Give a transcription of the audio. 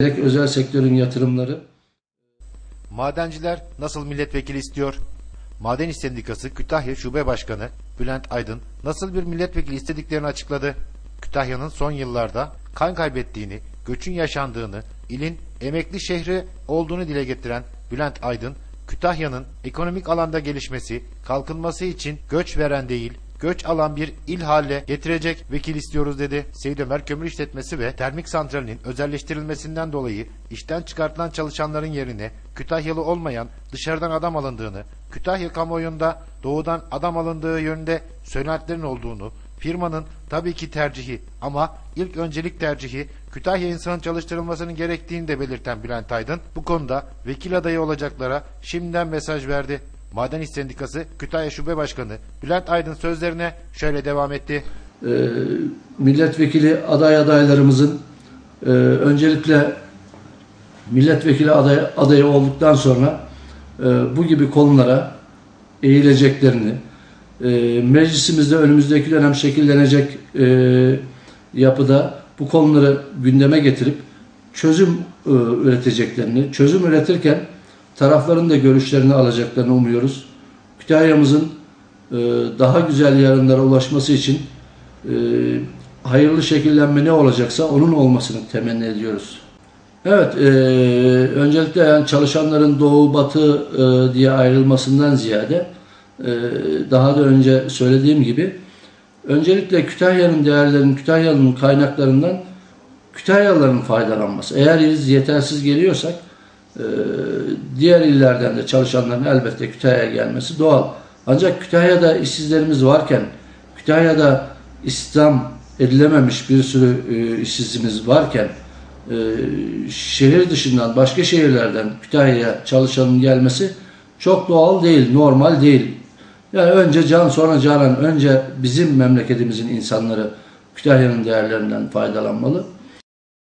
gerek özel sektörün yatırımları Madenciler nasıl milletvekili istiyor? Maden İş Sendikası Kütahya Şube Başkanı Bülent Aydın nasıl bir milletvekili istediklerini açıkladı. Kütahya'nın son yıllarda kan kaybettiğini, göçün yaşandığını, ilin emekli şehri olduğunu dile getiren Bülent Aydın, Kütahya'nın ekonomik alanda gelişmesi, kalkınması için göç veren değil, göç alan bir il haline getirecek vekil istiyoruz dedi. Seyit Ömer Kömür İşletmesi ve Termik Santrali'nin özelleştirilmesinden dolayı işten çıkartılan çalışanların yerine Kütahyalı olmayan dışarıdan adam alındığını, Kütahya kamuoyunda doğudan adam alındığı yönünde söylentilerin olduğunu, firmanın tabii ki tercihi ama ilk öncelik tercihi Kütahya insanın çalıştırılmasının gerektiğini de belirten Bülent Aydın bu konuda vekil adayı olacaklara şimdiden mesaj verdi. Maden İş Sendikası Kütahya Şube Başkanı Bülent Aydın sözlerine şöyle devam etti. e, milletvekili aday adaylarımızın e, öncelikle milletvekili aday, adayı olduktan sonra e, bu gibi konulara eğileceklerini, e, meclisimizde önümüzdeki dönem şekillenecek e, yapıda bu konuları gündeme getirip çözüm e, üreteceklerini, çözüm üretirken tarafların da görüşlerini alacaklarını umuyoruz. Kütahya'mızın e, daha güzel yarınlara ulaşması için e, hayırlı şekillenme ne olacaksa onun olmasını temenni ediyoruz. Evet, e, öncelikle yani çalışanların doğu batı e, diye ayrılmasından ziyade e, daha da önce söylediğim gibi öncelikle Kütahya'nın değerlerinin, Kütahya'nın kaynaklarından Kütahyalıların faydalanması. Eğer yetersiz geliyorsak diğer illerden de çalışanların elbette Kütahya'ya gelmesi doğal. Ancak Kütahya'da işsizlerimiz varken, Kütahya'da istihdam edilememiş bir sürü e, işsizimiz varken, e, şehir dışından, başka şehirlerden Kütahya'ya çalışanın gelmesi çok doğal değil, normal değil. Yani önce can sonra canan, önce bizim memleketimizin insanları Kütahya'nın değerlerinden faydalanmalı.